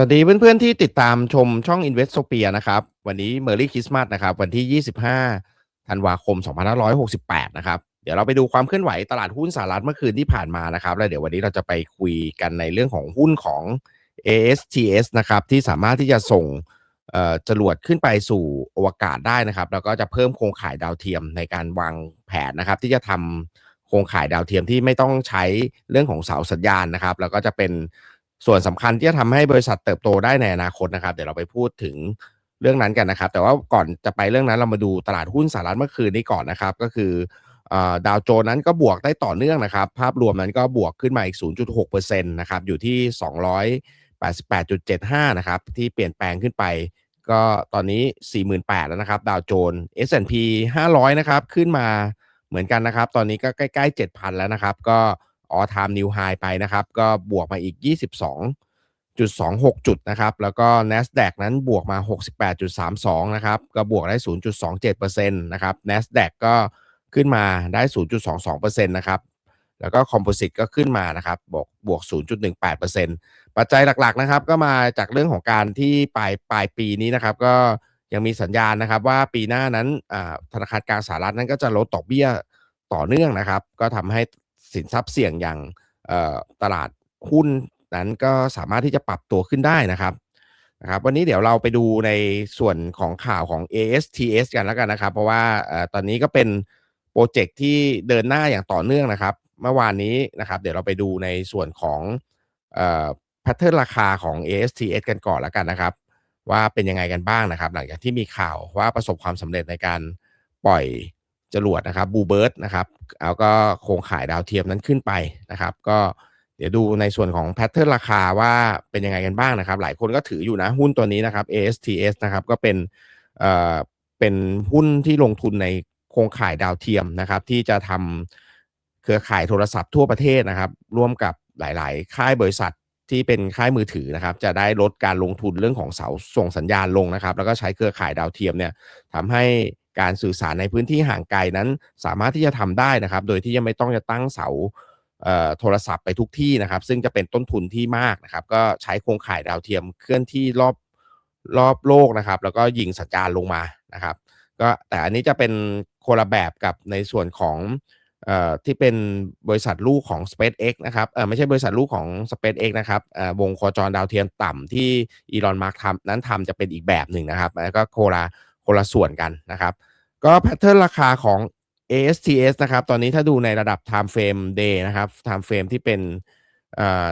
วัสดีเพื่อนๆที่ติดตามชมช่อง Investopia นะครับ วันนี้ Merry Christmas นะครับ วันที่ 25 ธันวาคม 2568 นะครับ เดี๋ยวเราไปดูความเคลื่อนไหวตลาดหุ้นสหรัฐเมื่อคืนที่ผ่านมานะครับ แล้วเดี๋ยววันนี้เราจะไปคุยกันในเรื่องของหุ้นของ ASTS นะครับ ที่สามารถที่จะส่งจรวดขึ้นไปสู่อวกาศได้นะครับ แล้วก็จะเพิ่มโครงข่ายดาวเทียมในการวางแผนนะครับ ที่จะทำโครงข่ายดาวเทียมที่ไม่ต้องใช้เรื่องของเสาสัญญาณนะครับ แล้วก็จะเป็น ส่วนสำคัญที่จะทำให้บริษัทเติบโตได้ในอนาคตนะครับ เดี๋ยวเราไปพูดถึงเรื่องนั้นกันนะครับ แต่ว่าก่อนจะไปเรื่องนั้นเรามาดูตลาดหุ้นสหรัฐเมื่อคืนนี้ก่อนนะครับ ก็คือดาวโจนนั้นก็บวกได้ต่อเนื่องนะครับ ภาพรวมนั้นก็บวกขึ้นมาอีก 0.6%นะครับอยู่ที่ 288.75 นะครับ ที่เปลี่ยนแปลงขึ้นไป ก็ตอนนี้ 48,000 แล้วนะครับ ดาวโจน S&P 500 นะครับ ขึ้นมาเหมือนกันนะครับ ตอนนี้ก็ใกล้ ๆ 7,000 แล้วนะครับ ก็ ออทามนิวไฮไปนะครับ ก็บวกมาอีก 22.26 จุดนะครับ แล้วก็ NASDAQ นั้นบวกมา 68.32 นะครับ ก็บวกได้ 0.27%นะครับ NASDAQ ก็ขึ้นมาได้ 0.22%นะครับแล้วก็ Composite ก็ขึ้นมานะครับบวกบวก 0.18%ปัจจัยหลักๆนะครับ ก็มาจากเรื่องของการที่ปลายปลายปีนี้นะครับ ก็ยังมีสัญญาณนะครับ ว่าปีหน้านั้นธนาคารกลางสหรัฐนั้นก็จะลดดอกเบี้ยต่อเนื่องนะครับ ก็ทำให้ สินทรัพย์เสี่ยงอย่างตลาดหุ้นนั้นก็สามารถที่จะปรับตัวขึ้นได้นะครับนะครับ วันนี้เดี๋ยวเราไปดูในส่วนของข่าวของ ASTS กันแล้วกันนะครับ เพราะว่าตอนนี้ก็เป็นโปรเจกต์ที่เดินหน้าอย่างต่อเนื่องนะครับ เมื่อวานนี้นะครับ เดี๋ยวเราไปดูในส่วนของแพทเทิร์นราคาของ ASTS กันก่อนแล้วกันนะครับ ว่าเป็นยังไงกันบ้างนะครับ หลังจากที่มีข่าวว่าประสบความสำเร็จในการปล่อย จรวดนะครับบูเบิร์ตนะครับแล้วก็โครงข่ายดาวเทียมนั้นขึ้นไปนะครับ ก็เดี๋ยวดูในส่วนของแพทเทิร์นราคาว่าเป็นยังไงกันบ้างนะครับ หลายคนก็ถืออยู่นะหุ้นตัวนี้นะครับ ASTS นะครับก็เป็นเอ่อเป็นหุ้นที่ลงทุนในโครงข่ายดาวเทียมนะครับ ที่จะทำเครือข่ายโทรศัพท์ทั่วประเทศนะครับ ร่วมกับหลาย ๆ ค่ายบริษัทที่เป็นค่ายมือถือนะครับ จะได้ลดการลงทุนเรื่องของเสาส่งสัญญาณลงนะครับ แล้วก็ใช้เครือข่ายดาวเทียมเนี่ยทำให้ การสื่อสารในพื้นที่ห่างไกลนั้น สามารถที่จะทำได้นะครับ โดยที่ยังไม่ต้องจะตั้งเสาโทรศัพท์ไปทุกที่นะครับ ซึ่งจะเป็นต้นทุนที่มากนะครับ ก็ใช้โครงข่ายดาวเทียมเคลื่อนที่รอบรอบโลกนะครับ แล้วก็ยิงสัญญาณลงมานะครับ ก็แต่อันนี้จะเป็นคนละแบบกับในส่วนของออที่เป็นบริษัทลูกของ SpaceX นะครับไม่ใช่บริษัทลูกของ SpaceX นะครับวงโคจรดาวเทียมต่ำที่อีลอนมาร์กทำนั้นทำจะเป็นอีกแบบหนึ่งนะครับ แล้วก็โคละคนละส่วนกันนะครับ ก็แพทเทิร์นราคาของ ASTS นะครับ ตอนนี้ถ้าดูในระดับ time frame day นะครับ time frame ที่เป็น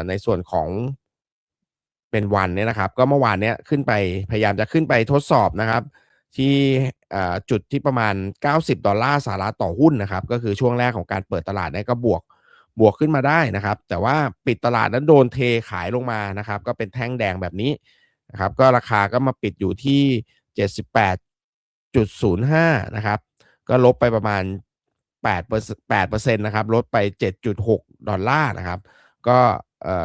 ในส่วนของเป็นวันเนี่ยนะครับ ก็เมื่อวานเนี้ยขึ้นไปพยายามจะขึ้นไปทดสอบนะครับ ที่จุดที่ประมาณ 90 ดอลลาร์สหรัฐต่อหุ้นนะครับ ก็คือช่วงแรกของการเปิดตลาดเนี่ยก็บวกบวกขึ้นมาได้นะครับ แต่ว่าปิดตลาดนั้นโดนเทขายลงมานะครับ ก็เป็นแท่งแดงแบบนี้นะครับ ก็ราคาก็มาปิดอยู่ที่ 78.05 นะครับ ก็ลบไปประมาณ8เปเนะครับ ลดไป 7.6 ดอลลาร์นะครับ ก็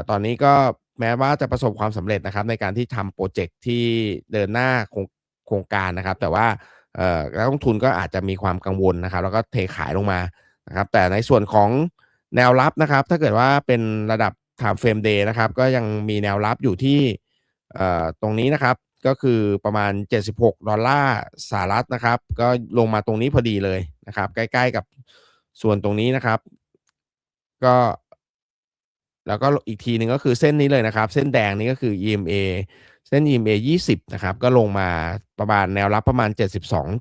ตอนนี้ก็แม้ว่าจะประสบความสำเร็จนะครับ ในการที่ทำโปรเจกต์ที่เดินหน้าโครงการนะครับ แต่ว่าเอ่อนักลงทุนก็อาจจะมีความกังวลนะครับ แล้วก็เทขายลงมานะครับ แต่ในส่วนของแนวรับนะครับ ถ้าเกิดว่าเป็นระดับ time frame day นะครับ ก็ยังมีแนวรับอยู่ที่ตรงนี้นะครับ ก็คือประมาณ 76 ดอลลาร์สหรัฐนะครับ ก็ลงมาตรงนี้พอดีเลยนะครับ ใกล้ๆกับส่วนตรงนี้นะครับ ก็ แล้วก็อีกทีหนึ่งก็คือเส้นนี้เลยนะครับ เส้นแดงนี้ก็คือ EMA เส้น EMA 20 นะครับ ก็ลงมาประมาณแนวรับประมาณ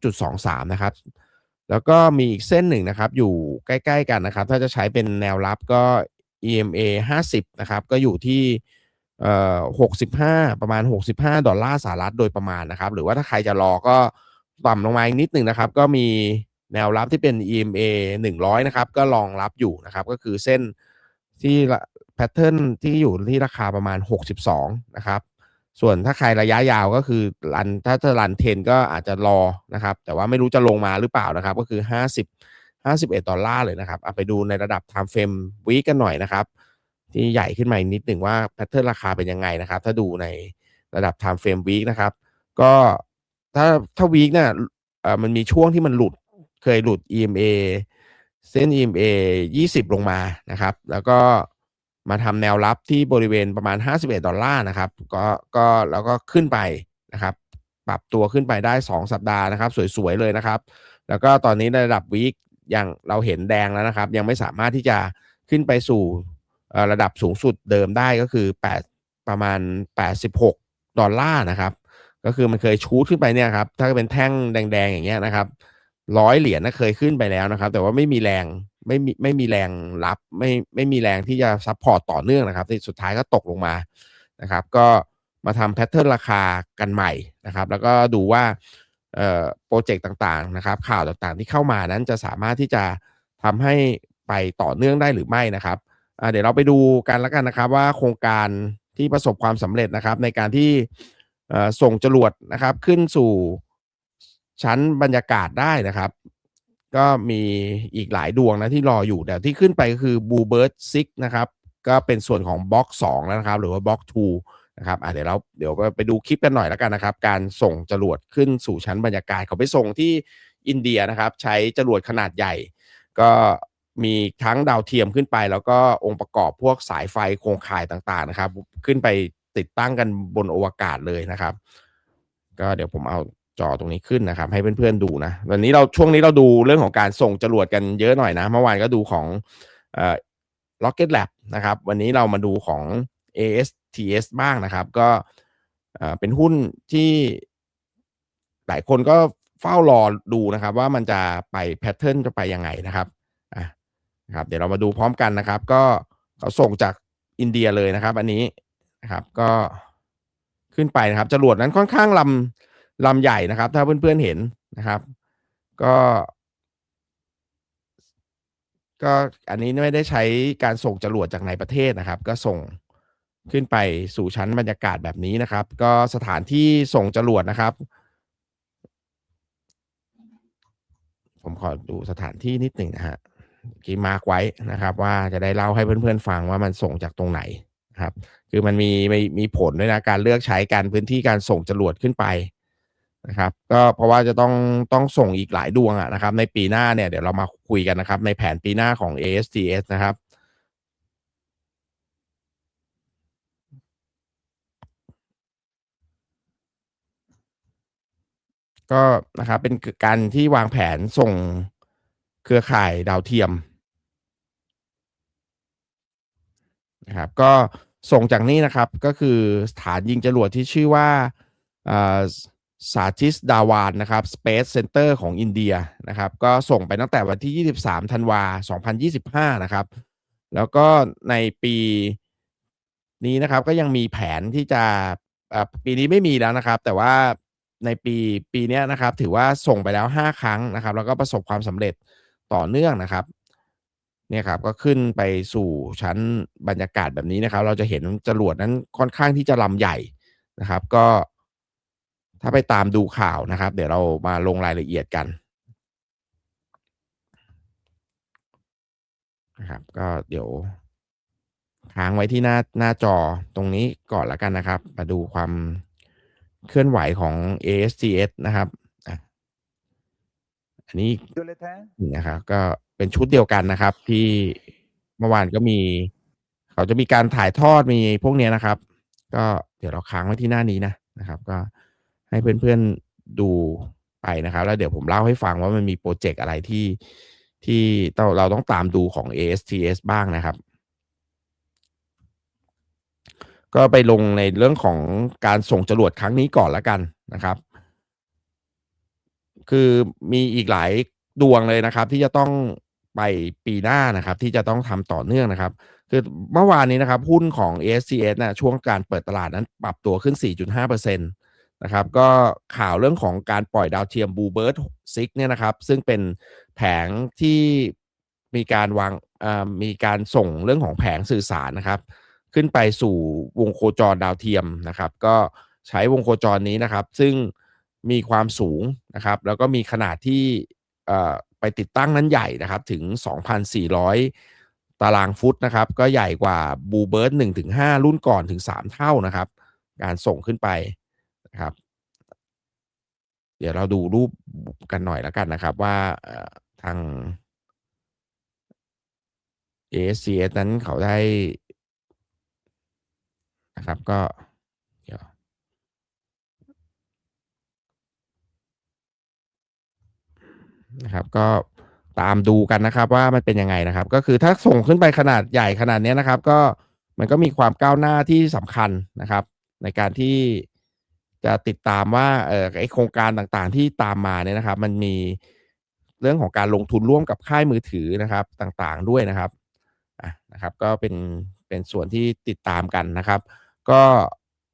72.23 นะครับ แล้วก็มีอีกเส้นหนึ่งนะครับ อยู่ใกล้ ๆ กันนะครับ ถ้าจะใช้เป็นแนวรับก็ EMA 50 นะครับ ก็อยู่ที่ เอ่อ65ประมาณ 65 ดอลลาร์สหรัฐโดยประมาณนะครับ หรือว่าถ้าใครจะรอก็ต่ำลงมาอีกนิดหนึ่งนะครับ ก็มีแนวรับที่เป็น EMA 100 นะครับ ก็รองรับอยู่นะครับ ก็คือเส้นที่แพทเทิร์นที่อยู่ที่ราคาประมาณ 62 นะครับ ส่วนถ้าใครระยะยาวก็คือรันถ้าจะรันเทนก็อาจจะรอนะครับ แต่ว่าไม่รู้จะลงมาหรือเปล่านะครับ ก็คือ 50 51 ดอลลาร์เลยนะครับเอาไปดูในระดับ time frame week กันหน่อยนะครับ ที่ใหญ่ขึ้นมาอีกนิดหนึ่งว่าแพทเทิร์นราคาเป็นยังไงนะครับ ถ้าดูในระดับ time frame week นะครับ ก็ถ้าถ้า week เนี่ยมันมีช่วงที่มันหลุดเคยหลุด EMA เส้น EMA 20 ลงมานะครับ แล้วก็มาทำแนวรับที่บริเวณประมาณ $51 นะครับ ก็ก็แล้วก็ขึ้นไปนะครับ ปรับตัวขึ้นไปได้ 2 สัปดาห์นะครับ สวยๆเลยนะครับ แล้วก็ตอนนี้ในระดับ week อย่างเราเห็นแดงแล้วนะครับ ยังไม่สามารถที่จะขึ้นไปสู่ ระดับสูงสุดเดิมได้ก็คือ 8 ประมาณ $86 นะครับ ก็คือมันเคยชูตขึ้นไปเนี่ยครับ ถ้าเป็นแท่งแดง ๆ อย่างเงี้ยนะครับ100เหรียญน่ะเคยขึ้นไปแล้วนะครับ แต่ว่าไม่มีแรงไม่มีไม่มีแรงรับไม่ไม่มีแรงที่จะซัปพอร์ตต่อเนื่องนะครับที่สุดท้ายก็ตกลงมานะครับ ก็มาทำแพตเทิร์นราคากันใหม่นะครับ แล้วก็ดูว่าเอ่อพรเจกต์ต่างๆนะครับ ข่าวต่างๆที่เข้ามานั้นจะสามารถที่จะทำให้ไปต่อเนื่องได้หรือไม่นะครับ เดี๋ยวเราไปดูกันแล้วกันนะครับว่าโครงการที่ประสบความสำเร็จนะครับ ในการที่ส่งจรวดนะครับขึ้นสู่ชั้นบรรยากาศได้นะครับ ก็มีอีกหลายดวงนะที่รออยู่แต่ที่ขึ้นไปก็คือ Bluebird 6นะครับ ก็เป็นส่วนของบล็อก2แล้วนะครับ หรือว่าบล็อก2นะครับเดี๋ยวเราเดี๋ยวไปดูคลิปกันหน่อยแล้วกันนะครับ การส่งจรวดขึ้นสู่ชั้นบรรยากาศเขาไปส่งที่อินเดียนะครับ ใช้จรวดขนาดใหญ่ ก็ มีทั้งดาวเทียมขึ้นไป แล้วก็องค์ประกอบพวกสายไฟโครงข่ายต่างๆนะครับ ขึ้นไปติดตั้งกันบนอวกาศเลยนะครับ ก็เดี๋ยวผมเอาจอตรงนี้ขึ้นนะครับ ให้เพื่อนๆดูนะวันนี้เราช่วงนี้เราดูเรื่องของการส่งจรวดกันเยอะหน่อยนะ เมื่อวานก็ดูของเอ่อ Rocket Lab นะครับ วันนี้เรามาดูของ ASTS บ้างนะครับ ก็เอ่อเป็นหุ้นที่หลายคนก็เฝ้ารอดูนะครับ ว่ามันจะไปแพตเทิร์นจะไปยังไงนะครับ นะครับเดี๋ยวเรามาดูพร้อมกันนะครับ ก็เขาส่งจากอินเดียเลยนะครับ อันนี้นะครับก็ขึ้นไปนะครับจรวดนั้นค่อนข้างลำลำใหญ่นะครับ ถ้าเพื่อนๆเห็นนะครับ ก็ ก็อันนี้ไม่ได้ใช้การส่งจรวดจากในประเทศนะครับ ก็ส่งขึ้นไปสู่ชั้นบรรยากาศแบบนี้นะครับ ก็สถานที่ส่งจรวดนะครับ ผมขอดูสถานที่นิดหนึ่งนะครับเมื่อ กีมาร์กไว้นะครับ ว่าจะได้เล่าให้เพื่อนๆฟังว่ามันส่งจากตรงไหนครับ คือมันมีมีมีผลด้วยนะการเลือกใช้การพื้นที่การส่งจรวดขึ้นไปนะครับ ก็เพราะว่าจะต้องต้องส่งอีกหลายดวงอะนะครับ ในปีหน้าเนี่ยเดี๋ยวเรามาคุยกันนะครับ ในแผนปีหน้าของ ASTS นะครับก็นะครับเป็นการที่วางแผนส่ง เครือข่ายดาวเทียมนะครับก็ส่งจากนี่นะครับก็คือสถานยิงจรวดที่ชื่อว่าอ่าส Satish Dhawan นะครับ Space Center ของอินเดียนะครับก็ส่งไปตั้งแต่วันที่ 23 ธันวา 2025 นะครับ แล้วก็ในปีนี้นะครับก็ยังมีแผนที่จะปีนี้ไม่มีแล้วนะครับ แต่ว่าในปีปีนี้นะครับถือว่าส่งไปแล้ว 5 ครั้งนะครับ แล้วก็ประสบความสำเร็จ ต่อเนื่องนะครับเนี่ยครับก็ขึ้นไปสู่ชั้นบรรยากาศแบบนี้นะครับ เราจะเห็นจรวดนั้นค่อนข้างที่จะลำใหญ่นะครับ ก็ถ้าไปตามดูข่าวนะครับ เดี๋ยวเรามาลงรายละเอียดกันนะครับก็เดี๋ยวค้างไว้ที่หน้าหน้าจอตรงนี้ก่อนล้วกันนะครับ มาดูความเคลื่อนไหวของ ASTS นะครับ อาอันนี้นี่นะครับก็เป็นชุดเดียวกันนะครับ ที่เมื่อวานก็มี เขาจะมีการถ่ายทอดมีพวกเนี้ยนะครับ ก็เดี๋ยวเราค้างไว้ที่หน้านี้นะนะครับ ก็ให้เพื่อนๆดูไปนะครับ แล้วเดี๋ยวผมเล่าให้ฟังว่ามันมีพรอเจกต์อะไรที่ที่ต้องเราต้องตามดูของ ASTS บ้างนะครับ ก็ไปลงในเรื่องของการส่งจรวดครั้งนี้ก่อนแล้วกันนะครับ คือมีอีกหลายดวงเลยนะครับ ที่จะต้องไปปีหน้านะครับ ที่จะต้องทำต่อเนื่องนะครับ คือเมื่อวานนี้นะครับ หุ้นของ ASTS นะช่วงการเปิดตลาดนั้นปรับตัวขึ้น 4.5%นะครับ ก็ข่าวเรื่องของการปล่อยดาวเทียม Bluebird 6เนี่ยนะครับ ซึ่งเป็นแผงที่มีการวางมีการส่งเรื่องของแผงสื่อสารนะครับ ขึ้นไปสู่วงโคจรดาวเทียมนะครับ ก็ใช้วงโคจรนี้นะครับ ซึ่ง มีความสูงนะครับ แล้วก็มีขนาดที่ไปติดตั้งนั้นใหญ่นะครับถึง 2,400 ตารางฟุตนะครับ ก็ใหญ่กว่า Bluebird 1-5 รุ่นก่อนถึง 3 เท่านะครับ การส่งขึ้นไปนะครับ เดี๋ยวเราดูรูปกันหน่อยแล้วกันนะครับว่าเอ่อทาง ASTS นั้นเขาได้นะครับก็เดี๋ยว นะครับ ก็ตามดูกันนะครับ ว่ามันเป็นยังไงนะครับ ก็คือถ้าส่งขึ้นไปขนาดใหญ่ขนาดนี้นะครับ ก็มันก็มีความก้าวหน้าที่สำคัญนะครับ ในการที่จะติดตามว่าเออไอโครงการต่างๆที่ตามมาเนี่ยนะครับ มันมีเรื่องของการลงทุนร่วมกับค่ายมือถือนะครับ ต่างๆด้วยนะครับอะนะครับ ก็เป็นเป็นส่วนที่ติดตามกันนะครับ ก็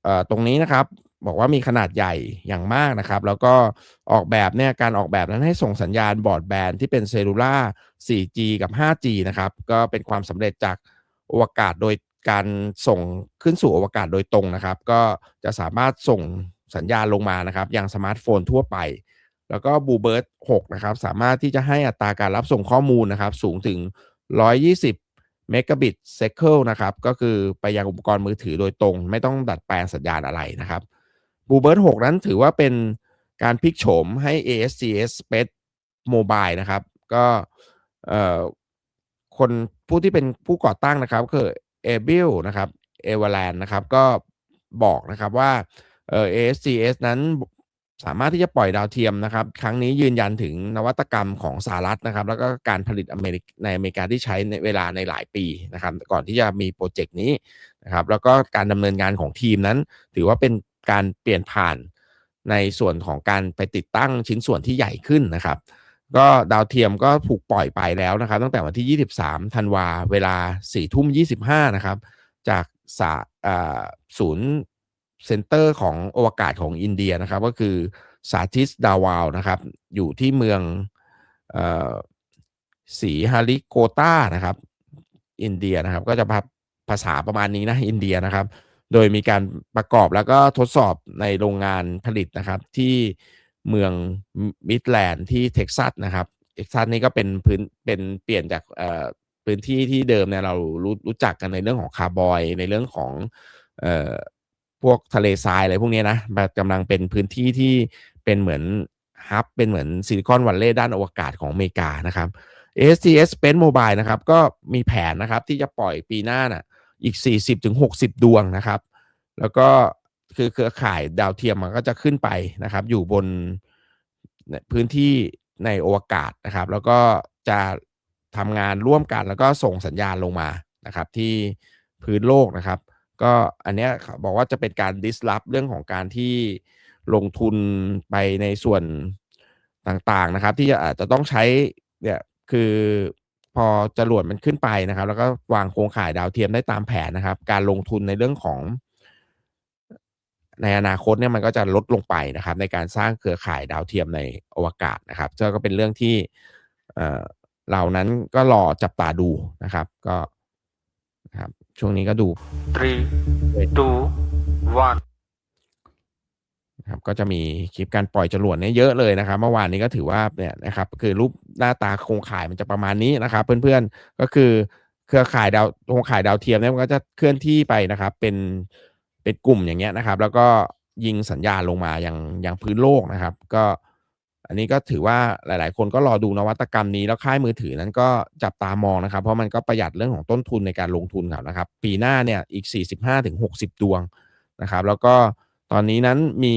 เอ่อตรงนี้นะครับ บอกว่ามีขนาดใหญ่อย่างมากนะครับ แล้วก็ออกแบบเนี่ยการออกแบบนั้นให้ส่งสัญญาณบอร์ดแบนที่เป็นเซลูล่า 4G กับ 5G นะครับ ก็เป็นความสำเร็จจากอวกาศโดยการส่งขึ้นสู่อวกาศโดยตรงนะครับ ก็จะสามารถส่งสัญญาณลงมานะครับยังสมาร์ทโฟนทั่วไป แล้วก็ Bluebird 6นะครับ สามารถที่จะให้อัตราการรับส่งข้อมูลนะครับ สูงถึง 120เมกะบิตเซคเคิลนะครับ ก็คือไปยังอุปกรณ์มือถือโดยตรง ไม่ต้องดัดแปลงสัญญาณอะไรนะครับ Bluebird 6นั้นถือว่าเป็นการพลิกโฉมให้ ASCS Space Mobile นะครับ ก็คนผู้ที่เป็นผู้ก่อตั้งนะครับคือเอเบิลนะครับเอเวอร์แลนด์นะครับ ก็บอกนะครับว่าเออ ASCS นั้นสามารถที่จะปล่อยดาวเทียมนะครับ ครั้งนี้ยืนยันถึงนวัตกรรมของสหรัฐนะครับ แล้วก็การผลิตอเมริกในอเมริกาที่ใช้ในเวลาในหลายปีนะครับ ก่อนที่จะมีโปรเจกต์นี้นะครับ แล้วก็การดำเนินงานของทีมนั้น ถือว่าเป็น การเปลี่ยนผ่านในส่วนของการไปติดตั้งชิ้นส่วนที่ใหญ่ขึ้นนะครับ ก็ดาวเทียมก็ถูกปล่อยไปแล้วนะครับ ตั้งแต่วันที่ 23 ธันวาเวลา 4 ทุ่ม 25 นะครับ จากสาศูนย์เซ็นเตอร์ของอวกาศของอินเดียนะครับ ก็คือสาธิสดาวาวนะครับ อยู่ที่เมืองสีฮาริโกตานะครับ อินเดียนะครับ ก็จะภาษาประมาณนี้นะ อินเดียนะครับ โดยมีการประกอบแล้วก็ทดสอบในโรงงานผลิตนะครับ ที่เมืองมิดแลนด์ที่เท็กซัสนะครับเท็กซัสนี่ก็เป็นพื้นเป็นเปลี่ยนจากพื้นที่ที่เดิมเนี่ยเรารู้รู้จักกันในเรื่องของคาร์บอย ในเรื่องของออพวกทะเลทรายอะไรพวกนี้นะกำลังเป็นพื้นที่ที่เป็นเหมือนฮับเป็นเหมือนซิลิคอนวัลเลย์ด้านอวกาศของอเมริกานะครับ STS Space Mobile นะครับ ก็มีแผนนะครับที่จะปล่อยปีหน้าน่ะ อีก 40-60 ดวงนะครับ แล้วก็คือเครือข่ายดาวเทียมมันก็จะขึ้นไปนะครับ อยู่บนพื้นที่ในอวกาศนะครับ แล้วก็จะทำงานร่วมกันแล้วก็ส่งสัญญาณลงมานะครับ ที่พื้นโลกนะครับ ก็อันนี้บอกว่าจะเป็นการ disrupt เรื่องของการที่ลงทุนไปในส่วนต่างๆนะครับ ที่อาจจะต้องใช้เนี่ยคือ พอจรวดมันขึ้นไปนะครับ แล้วก็วางโครงข่ายดาวเทียมได้ตามแผนนะครับ การลงทุนในเรื่องของ ในอนาคตเนี่ยมันก็จะลดลงไปนะครับ ในการสร้างเครือข่ายดาวเทียมในอวกาศนะครับซึ่งก็เป็นเรื่องที่เรานั้นก็รอจับตาดูนะครับ ก็นะครับช่วงนี้ก็ดู three two one ครับก็จะมีคลิปการปล่อยจรวดเนี่ยเยอะเลยนะครับ เมื่อวานนี้ก็ถือว่าเนี่ยนะครับคือรูปหน้าตาโครงข่ายมันจะประมาณนี้นะครับ เพื่อนๆก็คือเครือข่ายดาวโครงข่ายดาวเทียมเนี่ยมันก็จะเคลื่อนที่ไปนะครับ เป็นเป็นกลุ่มอย่างเงี้ยนะครับ แล้วก็ยิงสัญญาณลงมาอย่างอย่างพื้นโลกนะครับ ก็อันนี้ก็ถือว่าหลาย ๆ คนก็รอดูนวัตกรรมนี้แล้วค่ายมือถือนั้นก็จับตามองนะครับ เพราะมันก็ประหยัดเรื่องของต้นทุนในการลงทุนครับนะครับ ปีหน้าเนี่ยอีก 45-60 ดวงนะครับ แล้วก็ ตอนนี้นั้นมี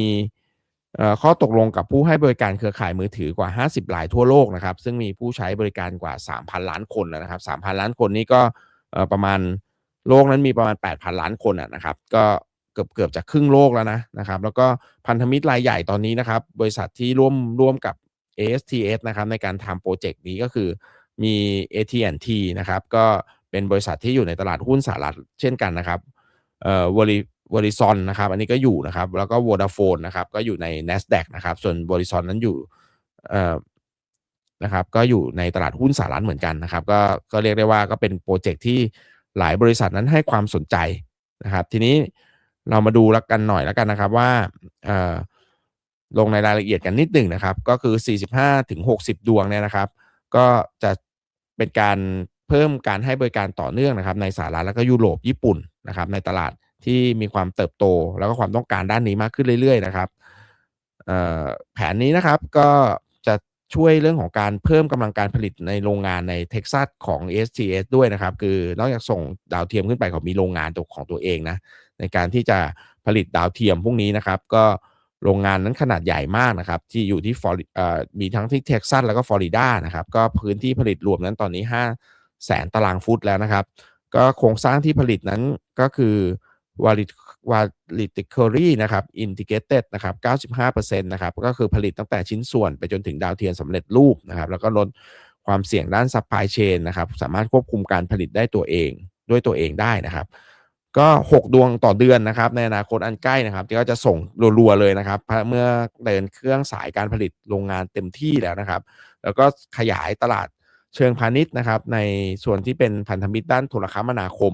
ข้อตกลงกับผู้ให้บริการเครือข่ายมือถือกว่า 50รายทั่วโลกนะครับ ซึ่งมีผู้ใช้บริการกว่า 3,000 ล้านคนนะครับ 3,000 ล้านคนนี้ก็ประมาณโลกนั้นมีประมาณ 8,000 ล้านคนนะครับ ก็เกือบเกือบจะครึ่งโลกแล้วนะนะครับ แล้วก็พันธมิตรรายใหญ่ตอนนี้นะครับ บริษัทที่ร่วมร่วมกับ ASTS นะครับในการทำโปรเจกต์นี้ก็คือมี AT&T นะครับ ก็เป็นบริษัทที่อยู่ในตลาดหุ้นสหรัฐเช่นกันนะครับเอ่อวอลิ วอริซอนนะครับอันนี้ก็อยู่นะครับ แล้วก็ Vodafone นะครับก็อยู่ใน NASDAQ นะครับ ส่วนวอริซอนนั้นอยู่เอ่อนะครับก็อยู่ในตลาดหุ้นสหรัฐเหมือนกันนะครับ ก็ก็เรียกได้ว่าก็เป็นโปรเจกต์ที่หลายบริษัทนั้นให้ความสนใจนะครับ ทีนี้เรามาดูแลกันหน่อยแล้วกันนะครับว่าเอ่อลงในรายละเอียดกันนิดหนึ่งนะครับ ก็คือ 45ถึง60 ดวงเนี่ยนะครับ ก็จะเป็นการเพิ่มการให้บริการต่อเนื่องนะครับ ในสหรัฐแล้วก็ยุโรปญี่ปุ่นนะครับ ในตลาด ที่มีความเติบโต แล้วก็ความต้องการด้านนี้มากขึ้นเรื่อยๆนะครับแผนนี้นะครับก็จะช่วยเรื่องของการเพิ่มกำลังการผลิตในโรงงานในเท็กซัสของ STS ด้วยนะครับ คือนอกจากส่งดาวเทียมขึ้นไปเขามีโรงงานตัวของตัวเองนะในการที่จะผลิตดาวเทียมพวกนี้นะครับ ก็โรงงานนั้นขนาดใหญ่มากนะครับ ที่อยู่ที่ฟลอริมีทั้งที่เท็กซัสแล้วก็ฟลอริดานะครับ ก็พื้นที่ผลิตรวมนั้นตอนนี้5แสนตารางฟุตแล้วนะครับ ก็โครงสร้างที่ผลิตนั้นก็คือ vertically นะครับ integrated นะครับ95%นะครับก็คือผลิตตั้งแต่ชิ้นส่วนไปจนถึงดาวเทียมสำเร็จรูปนะครับแล้วก็ลดความเสี่ยงด้าน supply chain นะครับสามารถควบคุมการผลิตได้ตัวเองด้วยตัวเองได้นะครับ ก็ 6 ดวงต่อเดือนนะครับ ในอนาคตอันใกล้นะครับที่ก็จะส่งรัวๆเลยนะครับ เมื่อเดินเครื่องสายการผลิตโรงงานเต็มที่แล้วนะครับ แล้วก็ขยายตลาดเชิงพาณิชย์นะครับ ในส่วนที่เป็นพันธมิตรด้านโทรคมนาคม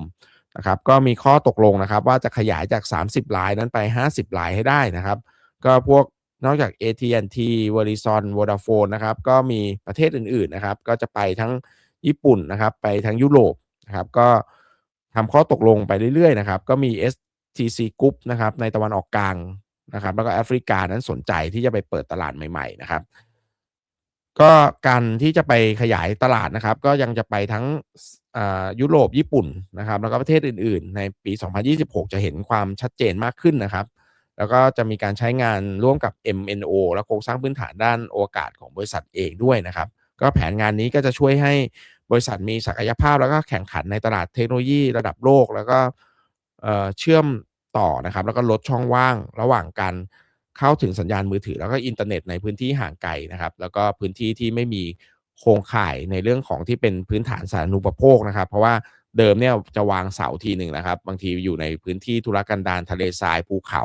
นะครับก็มีข้อตกลงนะครับ ว่าจะขยายจาก 30 ลายนั้นไป 50 ลายให้ได้นะครับ ก็พวกนอกจาก AT&T Verizon Vodafone นะครับก็มีประเทศอื่นๆนะครับ ก็จะไปทั้งญี่ปุ่นนะครับ ไปทั้งยุโรปนะครับก็ทำข้อตกลงไปเรื่อยๆนะครับ ก็มี STC Group นะครับในตะวันออกกลางนะครับ แล้วก็แอฟริกานั้นสนใจที่จะไปเปิดตลาดใหม่ๆนะครับ ก็การที่จะไปขยายตลาดนะครับ ก็ยังจะไปทั้งยุโรปญี่ปุ่นนะครับ แล้วก็ประเทศอื่น ๆ ในปี 2026 จะเห็นความชัดเจนมากขึ้นนะครับ แล้วก็จะมีการใช้งานร่วมกับ MNO และโครงสร้างพื้นฐานด้านโอกาสของบริษัทเองด้วยนะครับ ก็แผนงานนี้ก็จะช่วยให้บริษัทมีศักยภาพ แล้วก็แข่งขันในตลาดเทคโนโลยีระดับโลก แล้วก็เชื่อมต่อนะครับ แล้วก็ลดช่องว่างระหว่างการ เข้าถึงสัญญาณมือถือ แล้วก็อินเทอร์เน็ตในพื้นที่ห่างไกลนะครับ แล้วก็พื้นที่ที่ไม่มีโครงข่ายในเรื่องของที่เป็นพื้นฐานสาธารณูปโภคนะครับ เพราะว่าเดิมเนี่ยจะวางเสาทีหนึ่งนะครับ บางทีอยู่ในพื้นที่ธุรกันดารทะเลทรายภูเขา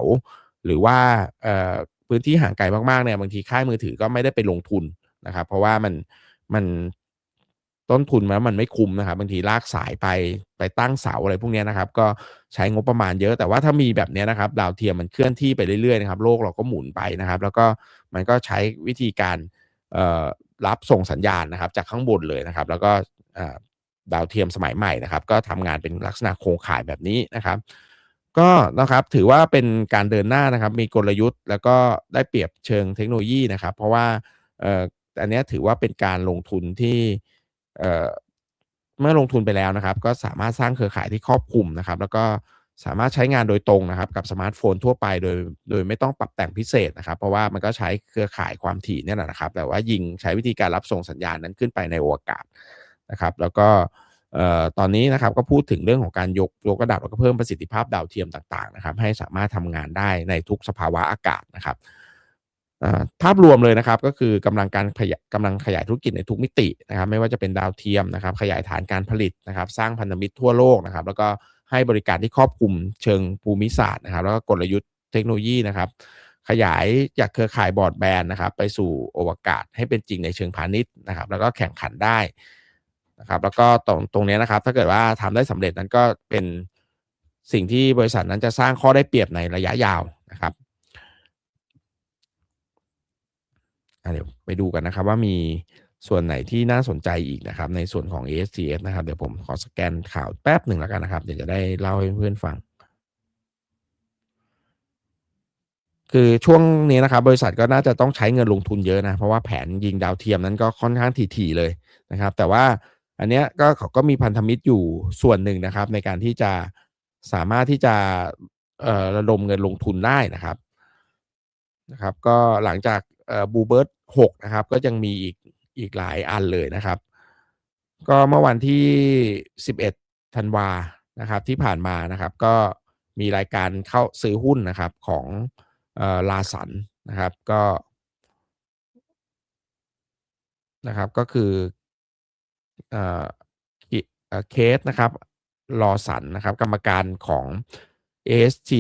หรือว่าพื้นที่ห่างไกลมากๆเนี่ยบางทีค่ายมือถือก็ไม่ได้ไปลงทุนนะครับ เพราะว่ามันมัน ต้นทุนแล้วมันไม่คุ้มนะครับบางทีลากสายไปไปตั้งเสาอะไรพวกนี้นะครับ ก็ใช้งบประมาณเยอะ แต่ว่าถ้ามีแบบนี้นะครับ ดาวเทียมมันเคลื่อนที่ไปเรื่อยๆนะครับโลกเราก็หมุนไปนะครับ แล้วก็มันก็ใช้วิธีการรับส่งสัญญาณนะครับ จากข้างบนเลยนะครับ แล้วก็ดาวเทียมสมัยใหม่นะครับ ก็ทำงานเป็นลักษณะโครงข่ายแบบนี้นะครับ ก็นะครับถือว่าเป็นการเดินหน้านะครับ มีกลยุทธ์ แล้วก็ได้เปรียบเชิงเทคโนโลยีนะครับ เพราะว่าอันนี้ถือว่าเป็นการลงทุนที่ เมื่อลงทุนไปแล้วนะครับ ก็สามารถสร้างเครือข่ายที่ครอบคลุมนะครับ แล้วก็สามารถใช้งานโดยตรงนะครับ กับสมาร์ทโฟนทั่วไปโดยโดยไม่ต้องปรับแต่งพิเศษนะครับ เพราะว่ามันก็ใช้เครือข่ายความถี่เนี่ยนะครับ แต่ว่ายิงใช้วิธีการรับส่งสัญญาณนั้นขึ้นไปในอวกาศนะครับ แล้วก็ตอนนี้นะครับก็พูดถึงเรื่องของการยกยกระดับแล้วก็เพิ่มประสิทธิภาพดาวเทียมต่างๆนะครับ ให้สามารถทำงานได้ในทุกสภาวะอากาศนะครับ ภาพรวมเลยนะครับก็คือกำลังการขยายกำลังขยายธุรกิจในทุกมิตินะครับ ไม่ว่าจะเป็นดาวเทียมนะครับ ขยายฐานการผลิตนะครับ สร้างพันธมิตรทั่วโลกนะครับ แล้วก็ให้บริการที่ครอบคลุมเชิงภูมิศาสตร์นะครับ แล้วก็กลยุทธ์เทคโนโลยีนะครับ ขยายจากเครือข่ายบอร์ดแบนนะครับ ไปสู่อวกาศให้เป็นจริงในเชิงพาณิชย์นะครับ แล้วก็แข่งขันได้นะครับแล้วก็ตรงตรงนี้นะครับ ถ้าเกิดว่าทำได้สำเร็จนั้นก็เป็นสิ่งที่บริษัทนั้นจะสร้างข้อได้เปรียบในระยะยาวนะครับ เดี๋ยวไปดูกันนะครับว่ามีส่วนไหนที่น่าสนใจอีกนะครับ ในส่วนของ ASTF นะครับ เดี๋ยวผมขอสแกนข่าวแป๊บหนึ่งแล้วกันนะครับ เดี๋ยวจะได้เล่าให้เพื่อนฟัง คือช่วงนี้นะครับ บริษัทก็น่าจะต้องใช้เงินลงทุนเยอะนะ เพราะว่าแผนยิงดาวเทียมนั้นก็ค่อนข้างถี่ๆเลยนะครับ แต่ว่าอันเนี้ยก็เขาก็มีพันธมิตรอยู่ส่วนหนึ่งนะครับ ในการที่จะสามารถที่จะระดมเงินลงทุนได้นะครับ นะครับก็หลังจากบูเบิร์ตหกนะครับก็ยังมีอีกอีกหลายอันเลยนะครับ ก็เมื่อวันที่ 11ธันวานะครับที่ผ่านมานะครับก็มีรายการเข้าซื้อหุ้นนะครับของลาสันนะครับก็นะครับก็คือเคสนะครับลอสันนะครับ กรรมการของ ASG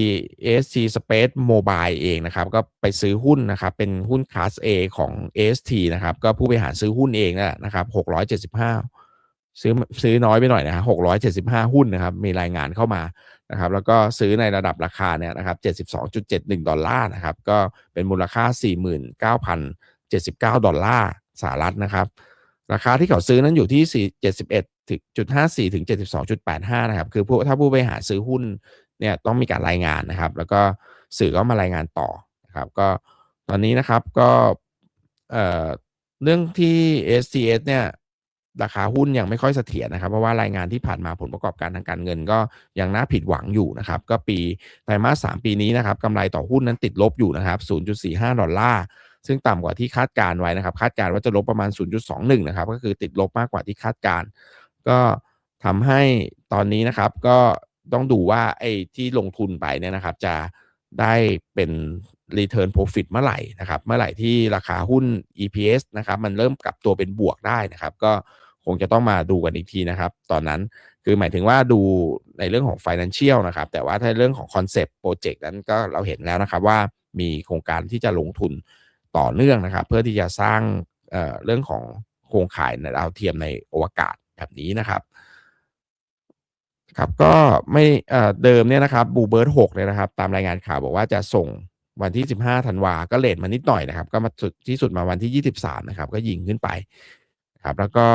ASG Space Mobile เองนะครับ ก็ไปซื้อหุ้นนะครับ เป็นหุ้น Class A ของ AST นะครับ ก็ผู้บริหารซื้อหุ้นเองนะครับ675ซื้อซื้อน้อยไปหน่อยนะฮะ675หุ้นนะครับ มีรายงานเข้ามานะครับ แล้วก็ซื้อในระดับราคาเนี่ยนะครับ72.71ดอลลาร์นะครับ ก็เป็นมูลค่า49,079ดอลลาร์สหรัฐนะครับ ราคาที่เขาซื้อนั้นอยู่ที่71ถึงจุด54ถึง72.85นะครับ คือผู้ถ้าผู้บริหารซื้อหุ้น เนี่ยต้องมีการรายงานนะครับ แล้วก็สื่อก็มารายงานต่อนะครับ ก็ตอนนี้นะครับก็เอ่อเรื่องที่ STS เนี่ยราคาหุ้นยังไม่ค่อยเสถียรนะครับ เพราะว่ารายงานที่ผ่านมาผลประกอบการทางการเงิน ก็ยังน่าผิดหวังอยู่นะครับ ก็ปีไตรมาส3ปีนี้นะครับกำไรต่อหุ้นนั้นติดลบอยู่นะครับ 0.45 ดอลลาร์ซึ่งต่ำกว่าที่คาดการไว้นะครับ คาดการว่าจะลบประมาณ 0.21 นะครับ ก็คือติดลบมากกว่าที่คาดการ ก็ทำให้ตอนนี้นะครับ ก็ ต้องดูว่าไอ้ที่ลงทุนไปเนี่ยนะครับ จะได้เป็น return profit เมื่อไหร่นะครับ เมื่อไหร่ที่ราคาหุ้น EPS นะครับ มันเริ่มกลับตัวเป็นบวกได้นะครับ ก็คงจะต้องมาดูกันอีกทีนะครับ ตอนนั้นคือหมายถึงว่าดูในเรื่องของ financial นะครับ แต่ว่าถ้าเรื่องของ concept project นั้นก็เราเห็นแล้วนะครับว่ามีโครงการที่จะลงทุนต่อเนื่องนะครับ เพื่อที่จะสร้างเเรื่องของโครงข่ายในดาวเทียมในอวกาศแบบนี้นะครับ ครับก็ไม่เอ่อเดิมเนี่ยนะครับบูเบิร์ด6เนี่ยนะครับ ตามรายงานข่าวบอกว่าจะส่งวันที่ 15ธันวาก็เลทมานิดหน่อยนะครับ ก็มาสุดที่สุดมาวันที่ 23 นะครับ ก็ยิงขึ้นไปครับ แล้วก็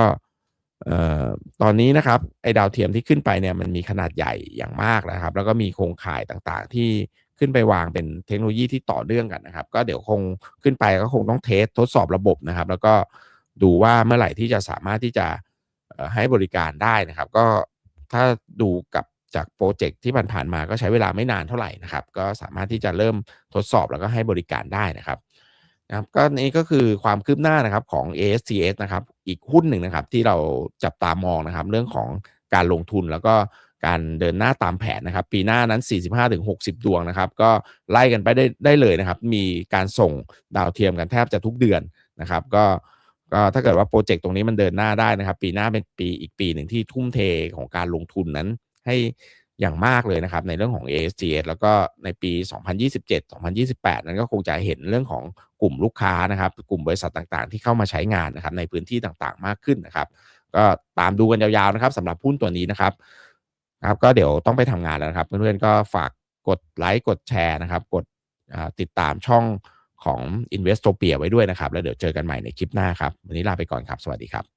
เอ่อตอนนี้นะครับไอ้ดาวเทียมที่ขึ้นไปเนี่ยมันมีขนาดใหญ่อย่างมากนะครับ แล้วก็มีโครงข่ายต่างๆ ที่ขึ้นไปวางเป็นเทคโนโลยีที่ต่อเนื่องกันนะครับ ก็เดี๋ยวคงขึ้นไปก็คงต้องเทสทดสอบระบบนะครับ แล้วก็ดูว่าเมื่อไหร่ที่จะสามารถที่จะให้บริการได้นะครับ ก็ ถ้าดูกับจากโปรเจกต์ที่ผ่านๆมาก็ใช้เวลาไม่นานเท่าไหร่นะครับ ก็สามารถที่จะเริ่มทดสอบแล้วก็ให้บริการได้นะครับนะครับก็นี่ก็คือความคืบหน้านะครับของ ASTS นะครับ อีกหุ้นหนึ่งนะครับที่เราจับตามองนะครับ เรื่องของการลงทุนแล้วก็การเดินหน้าตามแผนนะครับ ปีหน้านั้น 45-60 ดวงนะครับ ก็ไล่กันไปได้ได้เลยนะครับ มีการส่งดาวเทียมกันแทบจะทุกเดือนนะครับ ก็ ก็ถ้าเกิดว่าโปรเจกต์ตรงนี้มันเดินหน้าได้นะครับ ปีหน้าเป็นปีอีกปีหนึ่งที่ทุ่มเทของการลงทุนนั้นให้อย่างมากเลยนะครับ ในเรื่องของ ASGS แล้วก็ในปี 2027-2028 นั้นก็คงจะเห็นเรื่องของกลุ่มลูกค้านะครับ กลุ่มบริษัทต่างๆ ที่เข้ามาใช้งานนะครับในพื้นที่ต่างๆ มากขึ้นนะครับ ก็ตามดูกันยาวๆนะครับสำหรับหุ้นตัวนี้นะครับครับก็เดี๋ยวต้องไปทำงานแล้วนะครับ เพื่อนๆก็ฝากกดไลค์กดแชร์นะครับ กดติดตามช่อง ของ Investopia ไว้ด้วยนะครับ แล้วเดี๋ยวเจอกันใหม่ในคลิปหน้าครับ วันนี้ลาไปก่อนครับ สวัสดีครับ